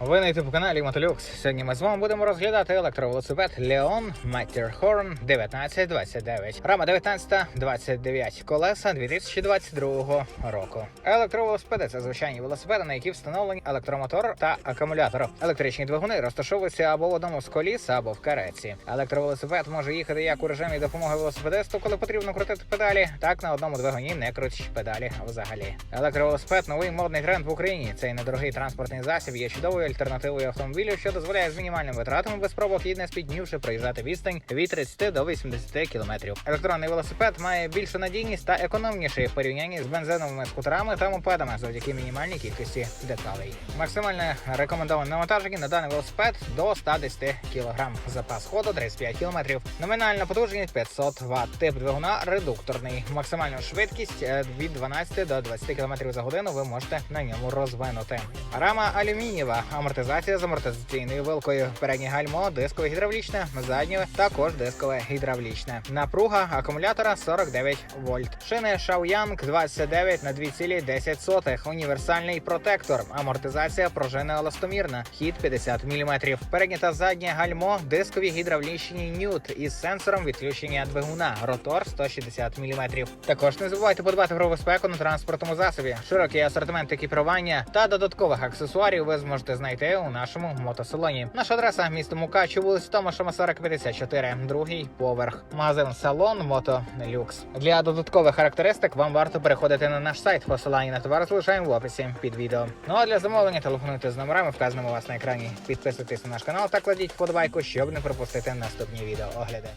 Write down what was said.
Ви на youtube каналі Мотолюкс. Сьогодні ми з вами будемо розглядати електровелосипед Leon Matterhorn 1929. Рама 1929, колеса 2022 року. Електровелосипеди це звичайні велосипеди, на які встановлені електромотор та акумулятор. Електричні двигуни розташовуються або в одному з коліс, або в кареці. Електровелосипед може їхати як у режимі допомоги велосипедисту, коли потрібно крутити педалі, так на одному двигуні не крутячи педалі взагалі. Електровелосипед новий модний тренд в Україні. Цей недорогий транспортний засіб є чудовою альтернативою автомобілю, що дозволяє з мінімальними витратами без пробок і не спітнівши проїжджати відстань від 30 до 80 км. Електронний велосипед має більшу надійність та економніший в порівнянні з бензиновими скутерами та мопедами завдяки мінімальній кількості деталей. Максимальне рекомендоване навантаження на даний велосипед до 110 кг. Запас ходу 35 км. Номінальна потужність 500 Вт. Тип двигуна редукторний. Максимальну швидкість е, від 12 до 20 км за годину ви можете на ньому розвинути. Рама алюмінієва, амортизація з амортизаційною вилкою. Переднє гальмо дискове гідравлічне, заднє також дискове гідравлічне. Напруга акумулятора 49 вольт. Шини Shaoyang 29 на 2,10. Універсальний протектор. Амортизація пружини еластомірна. Хід 50 мм. Переднє та заднє гальмо дискові гідравлічні нют із сенсором відключення двигуна. Ротор 160 мм. Також не забувайте подбати про безпеку на транспортному засобі. Широкий асортимент екіпірування та додаткових аксесуарів ви зможете знайти у нашому мотосалоні. Наша адреса місто Мукачу, вулиця Томаша Масарик 54, другий поверх. Магазин салон Мото Люкс. Для додаткових характеристик вам варто переходити на наш сайт. Посилання на товар залишаємо в описі під відео. Ну а для замовлення телефонуйте з номерами, вказаними у вас на екрані. Підписуйтесь на наш канал та кладіть вподобайку, щоб не пропустити наступні відео огляди.